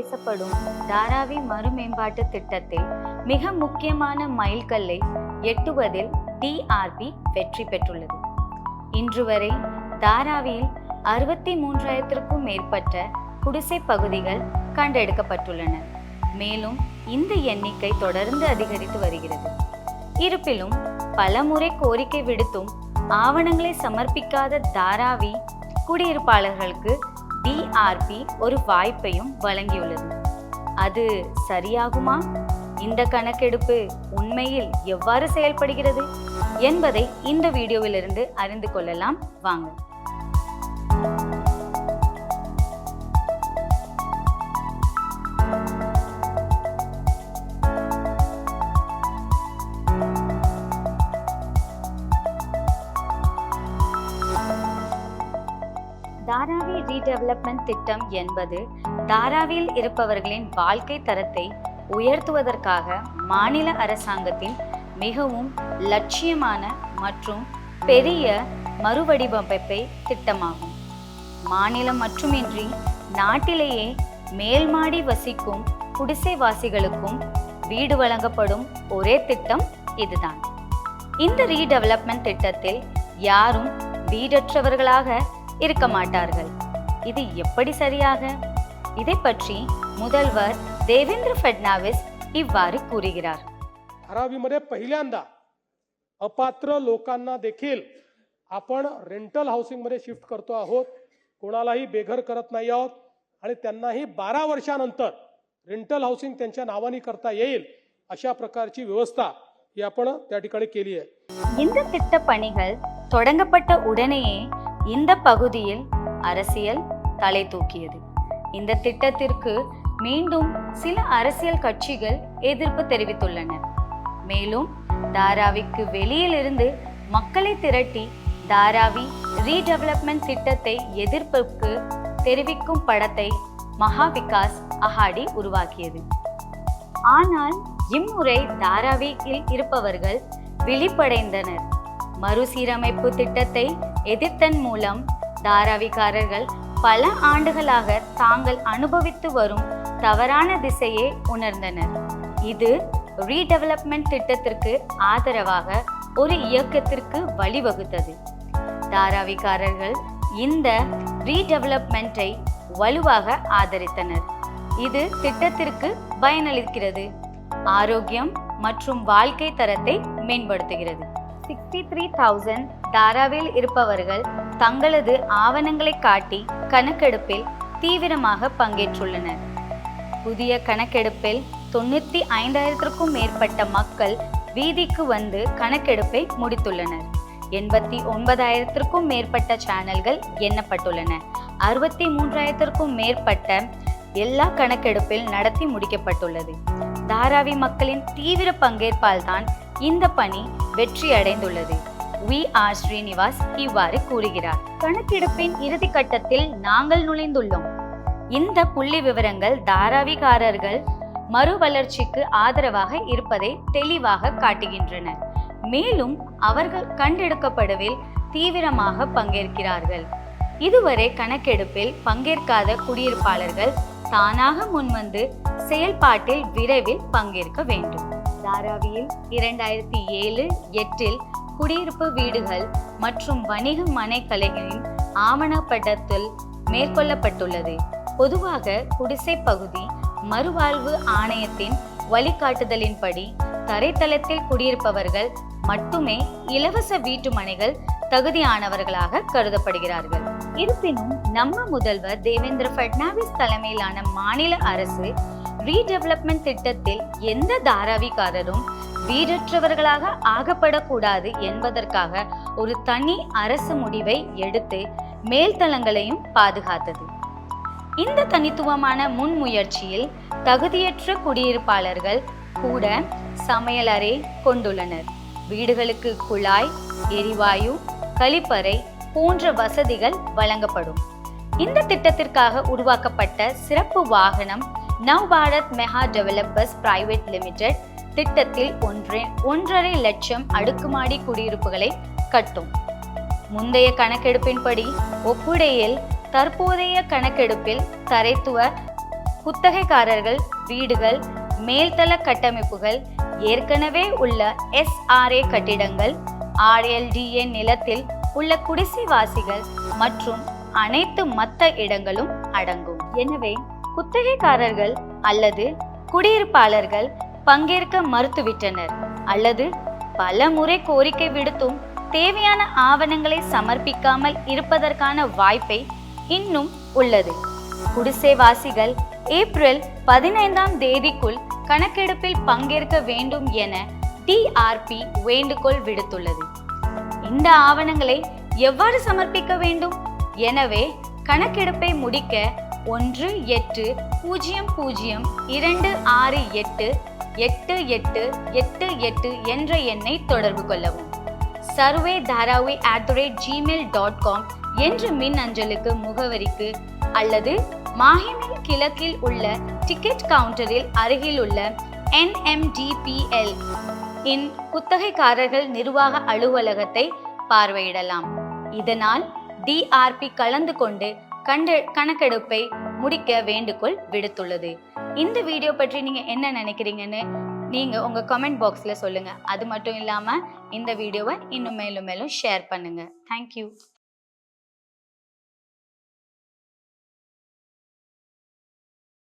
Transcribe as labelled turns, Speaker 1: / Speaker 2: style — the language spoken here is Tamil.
Speaker 1: பேசப்படும் தாராவி மறுமேம்பாட்டு திட்டத்தில் மிக முக்கியமான மைல்கல்லை எட்டுவதில் டிஆர்பி வெற்றி பெற்றுள்ளது. இன்று வரை தாராவியில் அறுபத்தி மூன்றாயிரத்திற்கும் மேற்பட்ட குடிசை பகுதிகள் கண்டெடுக்கப்பட்டுள்ளன. மேலும் இந்த எண்ணிக்கை தொடர்ந்து அதிகரித்து வருகிறது. இருப்பினும் பலமுறை கோரிக்கை விடுத்தும் ஆவணங்களை சமர்ப்பிக்காத தாராவி குடியிருப்பாளர்களுக்கு டிஆர்பி ஒரு வாய்ப்பையும் வழங்கியுள்ளது. அது சரியாகுமா? இந்த கணக்கெடுப்பு உண்மையில் எவ்வாறு செயல்படுகிறது என்பதை இந்த வீடியோவிலிருந்து அறிந்து கொள்ளலாம். வாங்க. தாராவி ரீடெவலப்மெண்ட் திட்டம் என்பது தாராவியில் இருப்பவர்களின் வாழ்க்கை தரத்தை உயர்த்துவதற்காக மாநில அரசாங்கத்தின் மிகவும் லட்சியமான மற்றும் பெரிய மறுவடிவமைப்பை திட்டமாகும். மாநிலம் மட்டுமின்றி நாட்டிலேயே மேல்மாடி வசிக்கும் குடிசைவாசிகளுக்கும் வீடு வழங்கப்படும் ஒரே திட்டம் இதுதான். இந்த ரீடெவலப்மெண்ட் திட்டத்தில் யாரும் வீடற்றவர்களாக இருக்க மாட்டார்கள் இது எப்படி சரியாக இதை பற்றி முதல்வர் தேவேந்திர ஃபட்னாவிஸ் இவ்வாறு கூறுகிறார்
Speaker 2: धारावीमध्ये पहिल्यांदा अपात्र लोकांना देखील आपण रेंटल हाऊसिंगमध्ये शिफ्ट करतो आहोत कोणालाही बेघर करत नाही आहोत आणि त्यांनाही बारा वर्षानंतर रेंटल हाऊसिंग त्यांच्या नावाने करता येईल अशा प्रकारची व्यवस्था ही आपण त्या ठिकाणी केली आहे
Speaker 1: இந்த திட்ட பணிகள் தொடங்கப்பட்ட உடனேயே இந்த பகுதியில் அரசியல் தலை தூக்கியது. இந்த திட்டத்திற்கு மீண்டும் சில அரசியல் கட்சிகள் எதிர்ப்பு தெரிவித்துள்ளன. மேலும் தாராவிக்கு வெளியிலிருந்து மக்களை திரட்டி தாராவி ரீடெவலப்மெண்ட் திட்டத்தை எதிர்ப்புக்கு தெரிவிக்கும் படத்தை மகா விகாஸ் அஹாடி உருவாக்கியது. ஆனால் இம்முறை தாராவியில் இருப்பவர்கள் விழிப்படைந்தனர். மறுசீரமைப்பு திட்டத்தை எதிர்த்தன் மூலம் தாராவிக்காரர்கள் பல ஆண்டுகளாக தாங்கள் அனுபவித்து வரும் தவறான திசையை உணர்ந்தனர். இது ரீடெவலப்மெண்ட் திட்டத்திற்கு ஆதரவாக ஒரு இயக்கத்திற்கு வழிவகுத்தது. தாராவிக்காரர்கள் இந்த ரீடெவலப்மெண்ட்டை வலுவாக ஆதரித்தனர். இது திட்டத்திற்கு பயனளிக்கிறது. ஆரோக்கியம் மற்றும் வாழ்க்கை தரத்தை மேம்படுத்துகிறது. சிக்ஸ்டி த்ரீ தௌசண்ட் தாராவில் இருப்பவர்கள் தங்களது ஆவணங்களை காட்டி கணக்கெடுப்பில் தீவிரமாக பங்கேற்றுள்ளனர். புதிய கணக்கெடுப்பில் தொண்ணூற்றி ஐந்தாயிரத்திற்கும் மேற்பட்ட மக்கள் வீதிக்கு வந்து கணக்கெடுப்பை முடித்துள்ளனர். எண்பத்தி ஒன்பதாயிரத்திற்கும் மேற்பட்ட சேனல்கள் எண்ணப்பட்டுள்ளன. அறுபத்தி மூன்றாயிரத்திற்கும் மேற்பட்ட எல்லா கணக்கெடுப்பில் நடத்தி முடிக்கப்பட்டுள்ளது. தாராவி மக்களின் தீவிர பங்கேற்பால் தான் இந்த பணி வெற்றி அடைந்துள்ளது வி. ஆர். ஸ்ரீனிவாஸ் இவ்வாறு கூறுகிறார். கணக்கெடுப்பின் இறுதி கட்டத்தில் நாங்கள் நுழைந்துள்ளோம். இந்த புள்ளி விவரங்கள் தாராவிகாரர்கள் மறுவளர்ச்சிக்கு ஆதரவாக இருப்பதை தெளிவாக காட்டுகின்றன. மேலும் அவர்கள் கண்டெடுக்கப்படுவில் தீவிரமாக பங்கேற்கிறார்கள். இதுவரை கணக்கெடுப்பில் பங்கேற்காத குடியிருப்பாளர்கள் தானாக முன்வந்து செயல்பாட்டில் விரைவில் பங்கேற்க வேண்டும். தாராவியில் இரண்டாயிரத்தி ஏழு எட்டில் குடியிருப்பு வீடுகள் மற்றும் வணிக மனைக்கலைகளின் ஆவணப்படத்தில் மேற்கொள்ளப்பட்டுள்ளது. பொதுவாக குடிசை பகுதி மறுவாழ்வு ஆணையத்தின் வழிகாட்டுதலின்படி தரைத்தளத்தில் குடியிருப்பவர்கள் மட்டுமே இலவச வீட்டு மனைகள் தகுதியானவர்களாக கருதப்படுகிறார்கள். இருப்பினும் நம்ம முதல்வர் தேவேந்திர பட்னாவிஸ் தலைமையிலான மாநில அரசு ரீடெவலப்மெண்ட் திட்டத்தில் எந்த தாராவிக்காரரும் வீடற்றவர்களாக ஆகப்படக்கூடாது என்பதற்காக ஒரு தனி அரசு முடிவை எடுத்து மேல்தளங்களையும் பாதுகாத்தது. இந்த தனித்துவமான முன்முயற்சியில் தகுதியற்ற குடியிருப்பாளர்கள் கூட சமையலறை கொண்டுள்ளனர். வீடுகளுக்கு குழாய் எரிவாயு கழிப்பறை போன்ற வசதிகள் வழங்கப்படும். இந்த திட்டத்திற்காக உருவாக்கப்பட்ட சிறப்பு வாகனம் Nav Bharat mega developers private limited திட்டத்தில் ஒன்றே ஒன்றரை லட்சம் அடுக்குமாடி குடியிருப்புகளை கட்டும். முந்தைய கணக்கெடுப்பின்படி ஒப்புடையில் தற்போதைய கணக்கெடுப்பில் தரைத்துவ குத்தகைக்காரர்கள் வீடுகள் மேல்தள கட்டமைப்புகள் ஏற்கனவே உள்ள எஸ்ஆர்ஏ கட்டிடங்கள் ஆர்எல்டிஏ நிலத்தில் உள்ள குடிசைவாசிகள் மற்றும் அனைத்து மத்த இடங்களும் அடங்கும். எனவே குத்தகைக்காரர்கள் அல்லது குடியிருப்பாளர்கள் பங்கேற்க மறுத்துவிட்டனர். அல்லது பல முறை கோரிக்கை விடுத்தும் தேவையான ஆவணங்களை சமர்ப்பிக்காமல் இருப்பதற்கான வாய்ப்பை இன்னும் உள்ளது. குடிசைவாசிகள் ஏப்ரல் பதினைந்தாம் தேதிக்குள் கணக்கெடுப்பில் பங்கேற்க வேண்டும் என டிஆர்பி வேண்டுகோள் விடுத்துள்ளது. இந்த ஆவணங்களை எவ்வாறு சமர்ப்பிக்க வேண்டும்? எனவே கணக்கெடுப்பை முடிக்க ஒன்று எட்டு பூஜ்ஜியம் பூஜ்ஜியம் இரண்டு ஆறு எட்டு எட்டு எட்டு எட்டு எட்டு என்ற எண்ணை தொடர்பு கொள்ளவும். Survey Dharavi at the rate Gmail dot com என்ற மின் அஞ்சலுக்கு முகவரிக்கு அல்லது மாஹிமின் கிழக்கில் உள்ள டிக்கெட் கவுண்டரில் அருகில் உள்ள என்எம்டிபிஎல் இன் குத்தகைக்காரர்கள் நிர்வாக அலுவலகத்தை பார்வையிடலாம். இதனால் டிஆர்பி கலந்து கொண்டு கண்டு கணக்கெடுப்பை முடிக்க வேண்டுகோள் விடுத்துள்ளது. இந்த வீடியோ பற்றி நீங்க என்ன நினைக்கிறீங்கன்னு நீங்க உங்க கமெண்ட் பாக்ஸ்ல சொல்லுங்க. அது மட்டும் இல்லாம இந்த வீடியோவை இன்னும் மேலும் மேலும் ஷேர் பண்ணுங்க. தேங்க்யூ